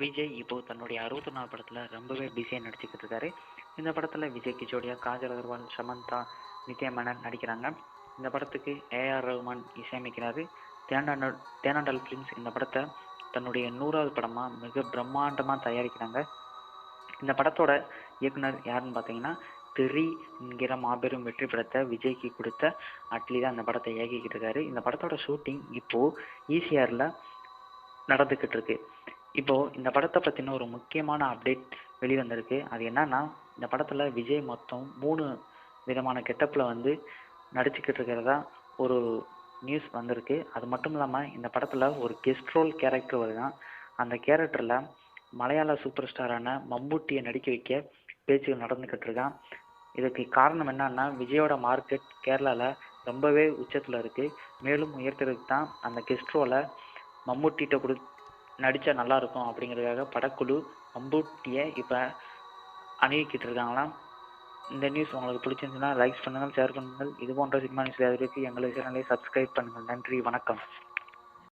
விஜய் இப்போ தன்னுடைய அறுபத்தி நாலு படத்தில் ரொம்பவே பிஸியாக நடிச்சுக்கிட்டு இருக்காரு. இந்த படத்தில் விஜய்க்கு ஜோடியாக காஜல் அகர்வால் சமந்தா நித்யா மேனன் நடிக்கிறாங்க. இந்த படத்துக்கு ஏஆர் ரஹ்மான் இசையமைக்கிறாரு. தேனாண்டல் தேனாண்டல் ஃபிலிம்ஸ் இந்த படத்தை தன்னுடைய நூறாவது படமாக மிக பிரம்மாண்டமாக தயாரிக்கிறாங்க. இந்த படத்தோட இயக்குனர் யாருன்னு பார்த்தீங்கன்னா தெரி என்கிற மாபெரும் வெற்றி படத்தை விஜய்க்கு கொடுத்த அட்லி தான் இந்த படத்தை இயக்கிக்கிட்டு இருக்காரு. இந்த படத்தோட ஷூட்டிங் இப்போது ஈசிஆரில் நடந்துக்கிட்டு இருக்கு. இப்போ இந்த படத்தை பற்றின ஒரு முக்கியமான அப்டேட் வெளிவந்திருக்கு. அது என்னன்னா இந்த படத்தில் விஜய் மொத்தம் மூணு விதமான கெட்டப்பில் வந்து நடிச்சுக்கிட்டு இருக்கிறதா ஒரு நியூஸ் வந்திருக்கு. அது மட்டும் இல்லாமல் இந்த படத்தில் ஒரு கெஸ்ட் ரோல் கேரக்டர் வருதான் அந்த கேரக்டரில் மலையாள சூப்பர் ஸ்டாரான மம்மூட்டியை நடிக்க வைக்க பேச்சுகள் நடந்துக்கிட்டு இருக்கான் இதுக்கு காரணம் என்னன்னா விஜயோட மார்க்கெட் கேரளாவில் ரொம்பவே உச்சத்தில் இருக்குது மேலும் உயர்த்துறதுக்கு தான் அந்த கெஸ்ட் ரோலை மம்முட்டிகிட்ட கொடு நடித்தா நல்லாயிருக்கும் அப்படிங்கிறதுக்காக படக்குழு மம்பூட்டியை இப்போ அணிவிக்கிட்டு இருக்காங்களாம் இந்த நியூஸ் உங்களுக்கு பிடிச்சிருந்துச்சுன்னா லைக்ஸ் பண்ணுங்கள் ஷேர் பண்ணுங்கள். இது போன்ற சினிமா நியூஸ் எங்களுக்கு எங்களை சேனலை சப்ஸ்கிரைப் பண்ணுங்கள். நன்றி வணக்கம்.